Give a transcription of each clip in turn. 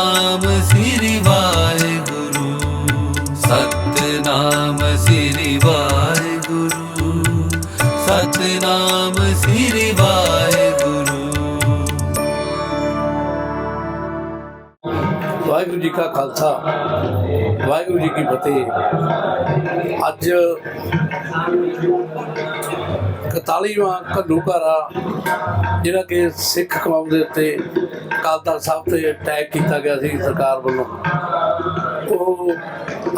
ਸਤਨਾਮ ਸ੍ਰੀ ਵਾਹਿਗੁਰੂ, ਸਤਨਾਮ ਸ੍ਰੀ ਵਾਹਿਗੁਰੂ, ਸਤਨਾਮ ਸ੍ਰੀ ਵਾਹਿਗੁਰੂ। ਵਾਹਿਗੁਰੂ ਜੀ ਕਾ ਖਾਲਸਾ, ਵਾਹਿਗੁਰੂ ਜੀ ਕੀ ਫਤਿਹ। ਅੱਜ 41ਵਾਂ ਘੱਲੂ ਘਾਰਾ, ਜਿਹੜਾ ਕਿ ਸਿੱਖ ਕੌਮ ਦੇ ਉੱਤੇ ਅਕਾਲ ਤਖਤ ਸਾਹਿਬ ਤੇ ਅਟੈਕ ਕੀਤਾ ਗਿਆ ਸੀ ਸਰਕਾਰ ਵੱਲੋਂ। ਉਹ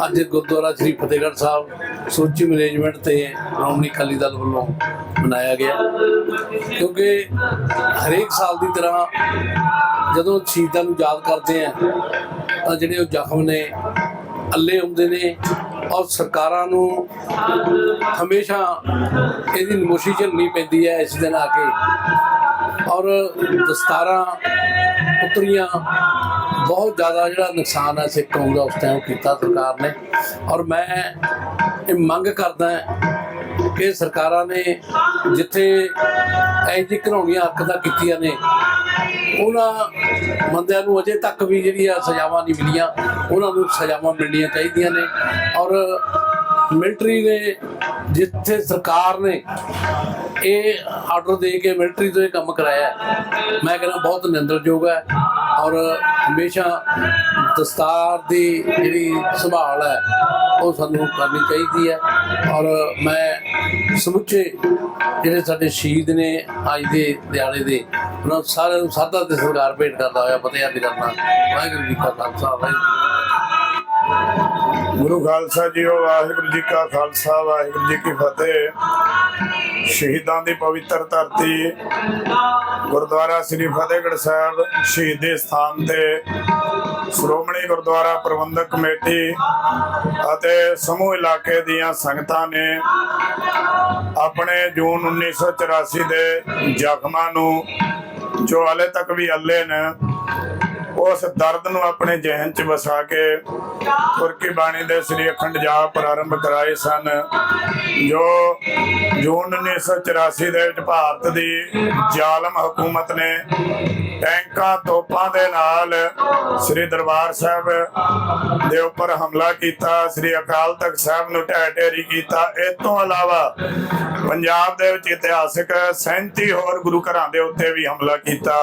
ਅੱਜ ਗੁਰਦੁਆਰਾ ਸ੍ਰੀ ਫਤਿਹਗੜ੍ਹ ਸਾਹਿਬ ਸੋਚੀ ਮੈਨੇਜਮੈਂਟ ਤੇ ਸ਼੍ਰੋਮਣੀ ਅਕਾਲੀ ਦਲ ਵੱਲੋਂ ਮਨਾਇਆ ਗਿਆ। ਕਿਉਂਕਿ ਹਰੇਕ ਸਾਲ ਦੀ ਤਰ੍ਹਾਂ ਜਦੋਂ ਸ਼ਹੀਦਾਂ ਨੂੰ ਯਾਦ ਕਰਦੇ ਆ, ਤਾਂ ਜਿਹੜੇ ਉਹ ਜ਼ਖਮ ਨੇ, ਅੱਲੇ ਹੁੰਦੇ ਨੇ ਔਰ ਸਰਕਾਰਾਂ ਨੂੰ ਹਮੇਸ਼ਾ ਇਹਦੀ ਨਮੋਸ਼ੀ ਝੱਲਣੀ ਪੈਂਦੀ ਹੈ ਇਸ ਦਿਨ ਆ ਕੇ। ਔਰ ਦਸਤਾਰਾਂ ਉਤਰੀਆਂ ਬਹੁਤ ਜ਼ਿਆਦਾ ਜਿਹੜਾ ਨੁਕਸਾਨ ਹੈ ਸਿੱਖ ਕੌਮ ਦਾ ਉਸ ਟਾਈਮ ਕੀਤਾ ਸਰਕਾਰ ਨੇ। ਔਰ ਮੈਂ ਇਹ ਮੰਗ ਕਰਦਾ ਕਿ ਸਰਕਾਰਾਂ ਨੇ ਜਿੱਥੇ ਇਹ ਜਿਹੀ ਘਰਾਉਣੀਆਂ ਹਰਕਤਾਂ ਕੀਤੀਆਂ ਨੇ, ਉਹਨਾਂ ਬੰਦਿਆਂ ਨੂੰ ਅਜੇ ਤੱਕ ਵੀ ਜਿਹੜੀ ਆ ਸਜ਼ਾਵਾਂ ਨਹੀਂ ਮਿਲੀਆਂ, ਉਹਨਾਂ ਨੂੰ ਸਜ਼ਾਵਾਂ ਮਿਲਣੀਆਂ ਚਾਹੀਦੀਆਂ ਨੇ। ਔਰ ਮਿਲਟਰੀ ਨੇ ਜਿੱਥੇ ਸਰਕਾਰ ਨੇ ਇਹ ਆਰਡਰ ਦੇ ਕੇ ਮਿਲਟਰੀ ਤੋਂ ਇਹ ਕੰਮ ਕਰਾਇਆ ਮੈਂ ਕਹਿੰਦਾ ਬਹੁਤ ਨਿੰਦਰਯੋਗ ਹੈ। ਔਰ ਹਮੇਸ਼ਾ ਦਸਤਾਰ ਦੀ ਜਿਹੜੀ ਸੰਭਾਲ ਹੈ, ਉਹ ਸਾਨੂੰ ਕਰਨੀ ਚਾਹੀਦੀ ਹੈ। ਔਰ ਮੈਂ ਸਮੁੱਚੇ ਜਿਹੜੇ ਸਾਡੇ ਸ਼ਹੀਦ ਨੇ ਅੱਜ ਦੇ ਦਿਹਾੜੇ ਦੇ, ਉਹਨਾਂ ਸਾਰਿਆਂ ਨੂੰ ਸਾਦਾ ਤੇ ਸਰਕਾਰ ਭੇਟ ਕਰਦਾ ਹੋਇਆ, ਫਤਿਹ ਕਰਨਾ ਵਾਹਿਗੁਰੂ ਜੀ ਕਾ ਖਾਲਸਾ, ਵਾਹਿਗੁਰੂ ਗੁਰੂ ਖਾਲਸਾ ਜੀਓ ਵਾਹਿਗੁਰੂ ਜੀ ਕਾ ਖਾਲਸਾ, ਵਾਹਿਗੁਰੂ ਜੀ ਕੀ ਫਤਿਹ। ਸ਼ਹੀਦਾਂ ਦੀ ਪਵਿੱਤਰ ਧਰਤੀ, ਗੁਰਦੁਆਰਾ ਸ੍ਰੀ ਫਤਿਹਗੜ੍ਹ ਸਾਹਿਬ, ਸ਼ਹੀਦੀ ਸਥਾਨ ਤੇ ਸ਼੍ਰੋਮਣੀ ਗੁਰਦੁਆਰਾ ਪ੍ਰਬੰਧਕ ਕਮੇਟੀ ਅਤੇ ਸਮੂਹ ਇਲਾਕੇ ਦੀਆਂ ਸੰਗਤਾਂ ਨੇ ਆਪਣੇ ਜੂਨ 1984 ਦੇ ਜ਼ਖਮਾਂ ਨੂੰ, ਜੋ ਹਲੇ ਤੱਕ ਵੀ ਅੱਲੇ ਨੇ ਉਸ ਦਰਦ ਨੂੰ ਆਪਣੇ ਜ਼ਿਹਨ 'ਚ ਵਸਾ ਕੇ ਤੁਰਕੀ ਬਾਣੀ ਦੇ ਸ੍ਰੀ ਅਖੰਡ ਜਾਪ ਪ੍ਰਾਰੰਭ ਕਰਾਏ ਸਨ। ਜੋ ਜੂਨ 1984 ਦੇ ਵਿੱਚ ਭਾਰਤ ਦੀ ਜ਼ਾਲਮ ਹਕੂਮਤ ਨੇ ਟੈਂਕਾਂ ਤੋਪਾਂ ਦੇ ਨਾਲ ਸ੍ਰੀ ਦਰਬਾਰ ਸਾਹਿਬ ਦੇ ਉੱਪਰ ਹਮਲਾ ਕੀਤਾ, ਸ੍ਰੀ ਅਕਾਲ ਤਖਤ ਸਾਹਿਬ ਨੂੰ ਢਹਿ ਢੇਰੀ ਕੀਤਾ। ਇਸ ਤੋਂ ਇਲਾਵਾ ਪੰਜਾਬ ਦੇ ਵਿੱਚ ਇਤਿਹਾਸਕ 37 ਹੋਰ ਗੁਰੂ ਘਰਾਂ ਦੇ ਉੱਤੇ ਵੀ ਹਮਲਾ ਕੀਤਾ।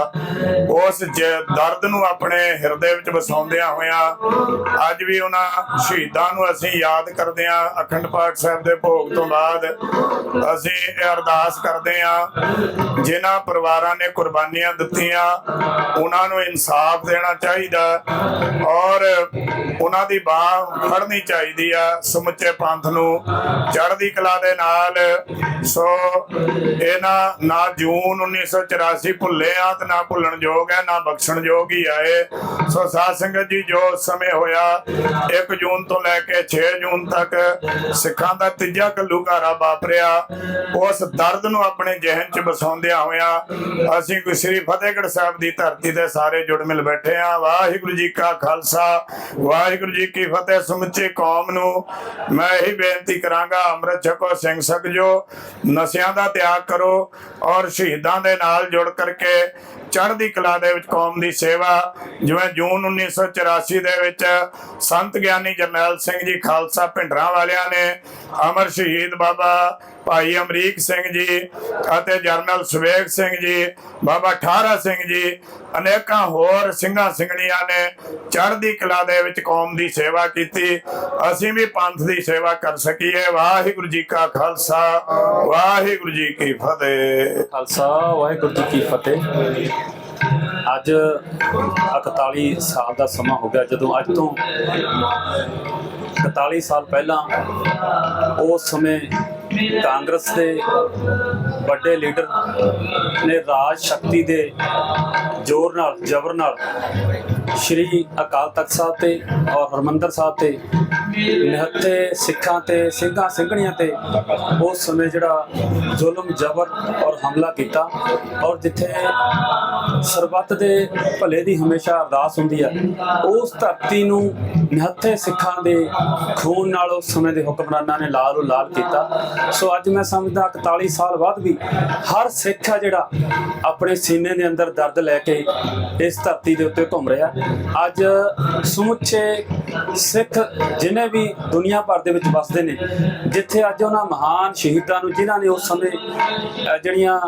ਉਸ ਦਰਦ ਨੂੰ ਆਪਣੇ ਹਿਰਦੇ ਵਿੱਚ ਵਸਾਉਂਦਿਆਂ ਹੋਇਆਂ ਅੱਜ ਵੀ ਉਹਨਾਂ ਸ਼ਹੀਦਾਂ ਨੂੰ ਅਸੀਂ ਯਾਦ ਕਰਦੇ ਹਾਂ, ਅਖੰਡ ਪਾਠ ਸਾਹਿਬ ਦੇ ਭੋਗ ਤੋਂ ਬਾਅਦ ਅਸੀਂ ਇਹ ਅਰਦਾਸ ਕਰਦੇ ਹਾਂ, ਜਿਨ੍ਹਾਂ ਪਰਿਵਾਰਾਂ ਨੇ ਕੁਰਬਾਨੀਆਂ ਦਿੱਤੀਆਂ, ਉਹਨਾਂ ਨੂੰ ਇਨਸਾਫ ਦੇਣਾ ਚਾਹੀਦਾ ਔਰ ਉਹਨਾਂ ਦੀ ਬਾਹ ਫੜਨੀ ਚਾਹੀਦੀ ਆ, ਸਮੁੱਚੇ ਪੰਥ ਨੂੰ ਚੜ੍ਹਦੀ ਕਲਾ ਦੇ ਨਾਲ। ਸੋ ਇਹਨਾਂ ਨਾ ਜੂਨ 1984 ਭੁੱਲੇ ਆ ਤੇ ਨਾ ਭੁੱਲਣ ਯੋਗ ਹੈ, ਨਾ ਬਖਸ਼ਣ ਯੋਗ ਹੀ ਆਏ ਸੋ ਸਾਧ ਸੰਗਤ ਜੀ, ਜੋ ਸਮੇਂ ਹੋਇਆ 1 ਜੂਨ ਤੋਂ ਲੈ ਕੇ 6 ਜੂਨ ਤੱਕ ਸਿੱਖਾਂ ਦਾ ਤੀਜਾ ਘੱਲੂਘਾਰਾ ਵਾਪਰਿਆ। ਉਸ ਦਰਦ ਨੂੰ ਆਪਣੇ ਜ਼ਿਹਨ 'ਚ ਵਸਾਉਂਦਿਆਂ ਹੋਇਆਂ ਅਸੀਂ ਕੋਈ ਸ੍ਰੀ ਫਤਿਹਗੜ੍ਹ ਸਾਹਿਬ ਦੀ ਧਰਤੀ ਤੇ ਸਾਰੇ ਜੁੜ ਮਿਲ ਬੈਠੇ ਆ ਵਾਹਿਗੁਰੂ ਜੀ ਕਾ ਖਾਲਸਾ, ਵਾਹਿਗੁਰੂ ਜੀ ਕੀ ਫਤਿਹ। ਸਮੁੱਚੇ ਕੌਮ ਨੂੰ ਮੈਂ ਇਹੀ ਬੇਨਤੀ ਕਰਾਂਗਾ, ਅੰਮ੍ਰਿਤ ਛਕੋ, ਸਿੰਘ ਸਕਜੋ ਨਸ਼ਿਆਂ ਦਾ ਤਿਆਗ ਕਰੋ ਔਰ ਸ਼ਹੀਦਾਂ ਦੇ ਨਾਲ ਜੁੜ ਕਰਕੇ ਚੜ੍ਹਦੀ ਕਲਾ ਦੇ ਵਿੱਚ ਕੌਮ ਦੀ ਸੇਵਾ, ਜਿਵੇਂ ਜੂਨ 1984 ਦੇ ਵਿੱਚ ਸੰਤ ਗਿਆਨੀ ਜਰਨੈਲ ਸਿੰਘ ਜੀ ਖਾਲਸਾ ਭਿੰਡਰਾਂ ਵਾਲਿਆਂ ਨੇ ਅਮਰ ਸ਼ਹੀਦ ਬਾਬਾ ਭਾਈ ਅਮਰੀਕ ਸਿੰਘ ਜੀ ਅਤੇ ਜਰਨਲ ਸੁਵੇਗ ਸਿੰਘ ਜੀ, ਬਾਬਾ ਠਾਰਾ ਸਿੰਘ ਜੀ, ਅਨੇਕਾਂ ਹੋਰ ਸਿੰਘਾਂ ਸਿੰਘਣੀਆਂ ਨੇ ਚੜ੍ਹਦੀ ਕਲਾ ਦੇ ਵਿੱਚ ਕੌਮ ਦੀ ਸੇਵਾ ਕੀਤੀ। ਅਸੀਂ ਵੀ ਪੰਥ ਦੀ ਸੇਵਾ ਕਰ ਸਕੀਏ। ਵਾਹਿਗੁਰੂ ਜੀ ਕਾ ਖਾਲਸਾ, ਵਾਹਿਗੁਰੂ ਜੀ ਕੀ ਫਤਿਹ। ਖਾਲਸਾ, ਵਾਹਿਗੁਰੂ ਜੀ ਕੀ ਫਤਿਹ। ਅੱਜ 41 ਸਾਲ ਦਾ ਸਮਾਂ ਹੋ ਗਿਆ। ਜਦੋਂ ਅੱਜ ਤੋਂ 41 ਸਾਲ ਪਹਿਲਾਂ ਉਸ ਸਮੇਂ ਕਾਂਗਰਸ ਦੇ ਵੱਡੇ ਲੀਡਰ ਨੇ ਰਾਜ ਸ਼ਕਤੀ ਦੇ ਜ਼ੋਰ ਨਾਲ, ਜ਼ਬਰ ਨਾਲ ਸ਼੍ਰੀ ਅਕਾਲ ਤਖਤ ਸਾਹਿਬ ਤੇ ਔਰ ਹਰਮੰਦਰ ਸਾਹਿਬ ਤੇ ਨਿਹੱਥੇ ਸਿੱਖਾਂ ਤੇ, ਸਿੰਘਾਂ, ਸਿੰਘਣੀਆਂ ਤੇ ਉਸ ਸਮੇਂ ਜਿਹੜਾ ਜ਼ੁਲਮ, ਜ਼ਬਰ ਔਰ ਹਮਲਾ ਕੀਤਾ ਔਰ ਜਿੱਥੇ ਸਰਬੱਤ ਦੇ ਭਲੇ ਦੀ ਹਮੇਸ਼ਾ ਅਰਦਾਸ ਹੁੰਦੀ ਹੈ ਉਸ ਧਰਤੀ ਨੂੰ ਨਿਹੱਥੇ ਸਿੱਖਾਂ ਦੇ ਖੂਨ ਨਾਲ ਉਸ ਸਮੇਂ ਦੇ ਹੁਕਮਰਾਨਾਂ ਨੇ ਲਾਲ ਲਾਲ ਕੀਤਾ। ਸੋ ਅੱਜ ਮੈਂ ਸਮਝਦਾ 41 ਸਾਲ ਬਾਅਦ ਵੀ ਹਰ ਸਿੱਖ ਆ ਜਿਹੜਾ ਆਪਣੇ ਸੀਨੇ ਦੇ ਅੰਦਰ ਦਰਦ ਲੈ ਕੇ ਇਸ ਧਰਤੀ ਦੇ ਉੱਤੇ ਘੁੰਮ ਰਿਹਾ। ਅੱਜ ਸਮੁੱਚੇ ਸਿੱਖ ਜਿਨੇ ਵੀ ਦੁਨੀਆ ਭਰ ਦੇ ਵਿੱਚ ਵਸਦੇ ਨੇ, ਜਿੱਥੇ ਅੱਜ ਉਹਨਾਂ ਮਹਾਨ ਸ਼ਹੀਦਾਂ ਨੂੰ, ਜਿਨ੍ਹਾਂ ਨੇ ਉਸ ਸਮੇਂ ਜਿਹੜੀਆਂ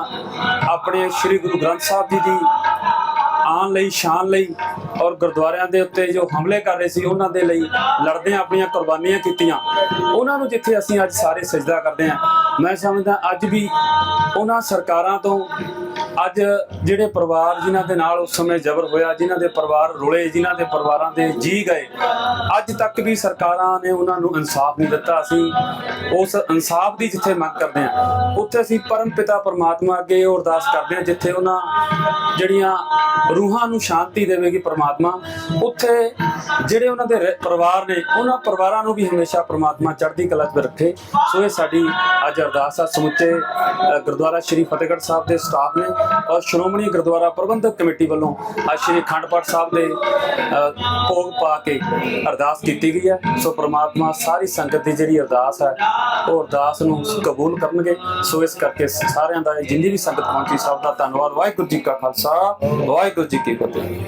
ਆਪਣੇ ਸ੍ਰੀ ਗੁਰੂ ਗ੍ਰੰਥ ਸਾਹਿਬ ਜੀ ਦੀ ਆਉਣ ਲਈ, ਸ਼ਾਨ ਲਈ ਔਰ ਗੁਰਦੁਆਰਿਆਂ ਦੇ ਉੱਤੇ ਜੋ ਹਮਲੇ ਕਰ ਰਹੇ ਸੀ, ਉਹਨਾਂ ਦੇ ਲਈ ਲੜਦੇ ਆਪਣੀਆਂ ਕੁਰਬਾਨੀਆਂ ਕੀਤੀਆਂ। ਉਹਨਾਂ ਨੂੰ ਜਿੱਥੇ ਅਸੀਂ ਅੱਜ ਸਾਰੇ ਸਜਦਾ ਕਰਦੇ ਹਾਂ, ਮੈਂ ਸਮਝਦਾ ਅੱਜ ਵੀ ਉਹਨਾਂ ਸਰਕਾਰਾਂ ਤੋਂ ਅੱਜ ਜਿਹੜੇ ਪਰਿਵਾਰ ਜਿਨ੍ਹਾਂ ਦੇ ਨਾਲ ਉਸ ਸਮੇਂ ਜ਼ਬਰ ਹੋਇਆ, ਜਿਨ੍ਹਾਂ ਦੇ ਪਰਿਵਾਰ ਰੁਲੇ, ਜਿਨ੍ਹਾਂ ਦੇ ਪਰਿਵਾਰਾਂ ਦੇ ਜੀ ਗਏ, ਅੱਜ ਤੱਕ ਵੀ ਸਰਕਾਰਾਂ ਨੇ ਉਹਨਾਂ ਨੂੰ ਇਨਸਾਫ ਨਹੀਂ ਦਿੱਤਾ। ਅਸੀਂ ਉਸ ਇਨਸਾਫ ਦੀ ਜਿੱਥੇ ਮੰਗ ਕਰਦੇ ਹਾਂ, ਉੱਥੇ ਅਸੀਂ ਪਰਮ ਪਿਤਾ ਪਰਮਾਤਮਾ ਅੱਗੇ ਉਹ ਅਰਦਾਸ ਕਰਦੇ ਹਾਂ, ਜਿੱਥੇ ਉਹਨਾਂ ਜਿਹੜੀਆਂ ਰੂਹਾਂ ਨੂੰ ਸ਼ਾਂਤੀ ਦੇਵੇਗੀ ਪਰਮਾਤਮਾ, ਉੱਥੇ ਜਿਹੜੇ ਉਹਨਾਂ ਦੇ ਪਰਿਵਾਰ ਨੇ, ਉਹਨਾਂ ਪਰਿਵਾਰਾਂ ਨੂੰ ਵੀ ਹਮੇਸ਼ਾ ਪਰਮਾਤਮਾ ਚੜ੍ਹਦੀ ਕਲਾ 'ਚ ਰੱਖੇ। ਸੋ ਇਹ ਸਾਡੀ ਅੱਜ ਅਰਦਾਸ ਆ ਸਮੁੱਚੇ ਗੁਰਦੁਆਰਾ ਸ਼੍ਰੀ ਫਤਿਹਗੜ੍ਹ ਸਾਹਿਬ ਦੇ ਸਟਾਫ ਨੇ। ਸ਼੍ਰੋਮਣੀ ਗੁਰਦੁਆਰਾ ਪ੍ਰਬੰਧਕ ਕਮੇਟੀ ਵੱਲੋਂ ਅੱਜ ਸ਼੍ਰੀ ਅਖੰਡ ਪਾਠ ਸਾਹਿਬ ਦੇ ਅ, ਭੋਗ ਪਾ ਕੇ ਅਰਦਾਸ ਕੀਤੀ ਗਈ ਹੈ। ਸੋ ਪ੍ਰਮਾਤਮਾ ਸਾਰੀ ਸੰਗਤ ਦੀ ਜਿਹੜੀ ਅਰਦਾਸ ਹੈ ਉਹ ਅਰਦਾਸ ਨੂੰ ਕਬੂਲ ਕਰਨਗੇ। ਸੋ ਇਸ ਕਰਕੇ ਸਾਰਿਆਂ ਦਾ ਜਿੰਨੀ ਵੀ ਸੰਗਤ ਪਹੁੰਚੀ ਸਭ ਦਾ ਧੰਨਵਾਦ। ਵਾਹਿਗੁਰੂ ਜੀ ਕਾ ਖਾਲਸਾ ਵਾਹਿਗੁਰੂ ਜੀ ਕੀ ਫਤਿਹ।